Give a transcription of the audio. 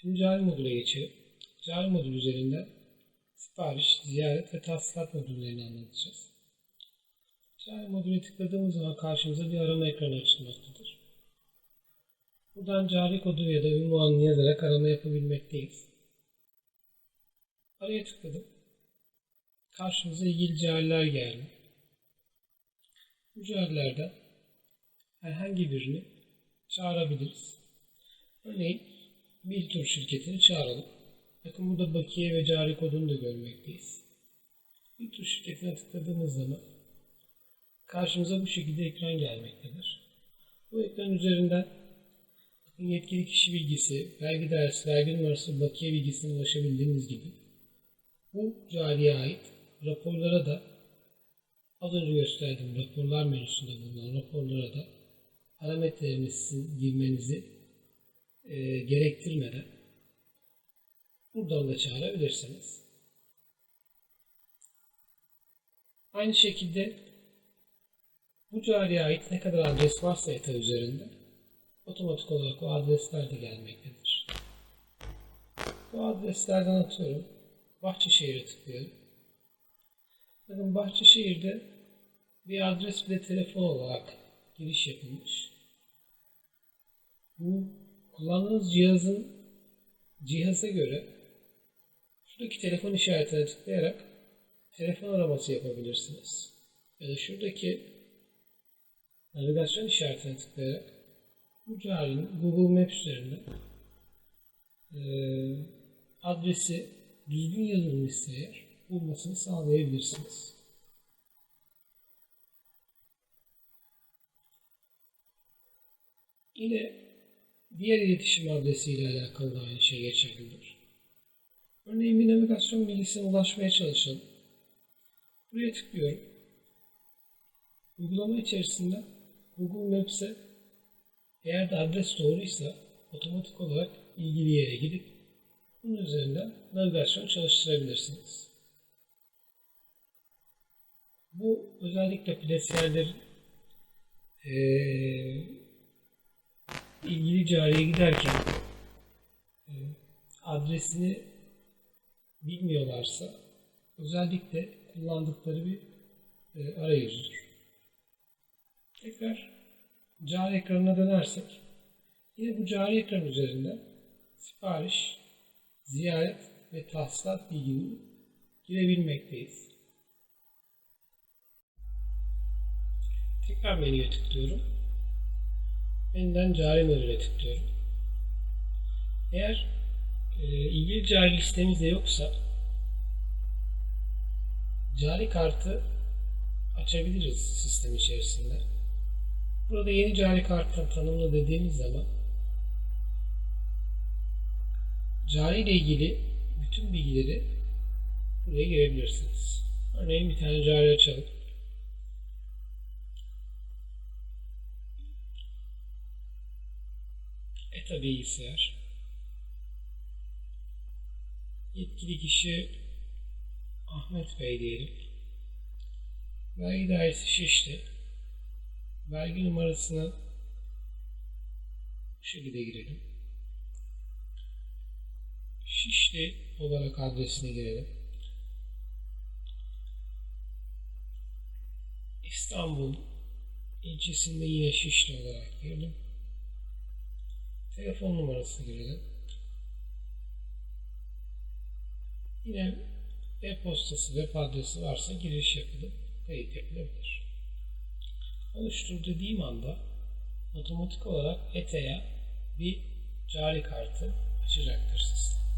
Şimdi cari modüle geçelim. Cari modül üzerinde sipariş, ziyaret ve tahsilat modüllerini anlatacağız. Cari modüle tıkladığımız zaman karşımıza bir arama ekranı açılmaktadır. Buradan cari kodu ya da ünvanını yazarak arama yapabilmekteyiz. Araya tıkladım. Karşımıza ilgili cariler geldi. Bu carilerden herhangi birini çağırabiliriz. Örneğin bir tur şirketini çağıralım. Bakın burada bakiye ve cari kodunu da görmekteyiz. Bir tur şirketine tıkladığımız zaman karşımıza bu şekilde ekran gelmektedir. Bu ekran üzerinden yetkili kişi bilgisi, vergi dairesi, vergi numarası, bakiye bilgisine ulaşabildiğiniz gibi bu cariye ait raporlara da az önce gösterdiğim raporlar menüsünde bulunan raporlara da parametrelerinizi girmenizi e, gerektirmeden buradan da çağırabilirsiniz. Aynı şekilde bu cariye ait ne kadar adres varsa ETA üzerinde otomatik olarak o adresler de gelmektedir. Bu adreslerden atıyorum. Bahçeşehir'e tıklıyorum. Bakın Bahçeşehir'de bir adres de telefon olarak giriş yapılmış. Bu kullandığınız cihazın cihaza göre şuradaki telefon işaretine tıklayarak telefon araması yapabilirsiniz. Ya da şuradaki navigasyon işaretine tıklayarak bu carinin Google Maps üzerinden e, adresi düzgün yazılmışsa eğer bulmasını sağlayabilirsiniz. Yine diğer iletişim adresiyle alakalı da aynı şey geçerlidir. Örneğin bir navigasyon bilgisine ulaşmaya çalışalım. Buraya tıklıyorum. Uygulama içerisinde Google Maps'e eğer de adres doğruysa otomatik olarak ilgili yere gidip bunun üzerinden navigasyon çalıştırabilirsiniz. Bu özellikle plesiyerlerin ee, ilgili cariye giderken e, adresini bilmiyorlarsa özellikle kullandıkları bir e, arayüzdür. Tekrar cari ekranına dönersek yine bu cari ekran üzerinde sipariş, ziyaret ve tahsilat bilgini girebilmekteyiz. Tekrar menüye tıklıyorum. Menüden cari modüle tıklıyorum. Eğer e, ilgili cari listemizde yoksa cari kartı açabiliriz sistem içerisinde. Burada yeni cari kartı tanımla dediğimiz zaman cari ile ilgili bütün bilgileri buraya girebilirsiniz. Örneğin bir tane cari açalım. ETA bilgisayar. Yetkili kişi Ahmet Bey diyelim. Vergi dairesi Şişli. Vergi numarasını bu şekilde girelim. Şişli olarak adresine girelim. İstanbul ilçesinde yine Şişli olarak girelim. Telefon numarası girelim. Yine e-postası, web adresi varsa giriş yapılıp kayıt yapılabilir. Oluştur dediğim anda otomatik olarak ETA'ya bir cari kartı açacaktır sistem.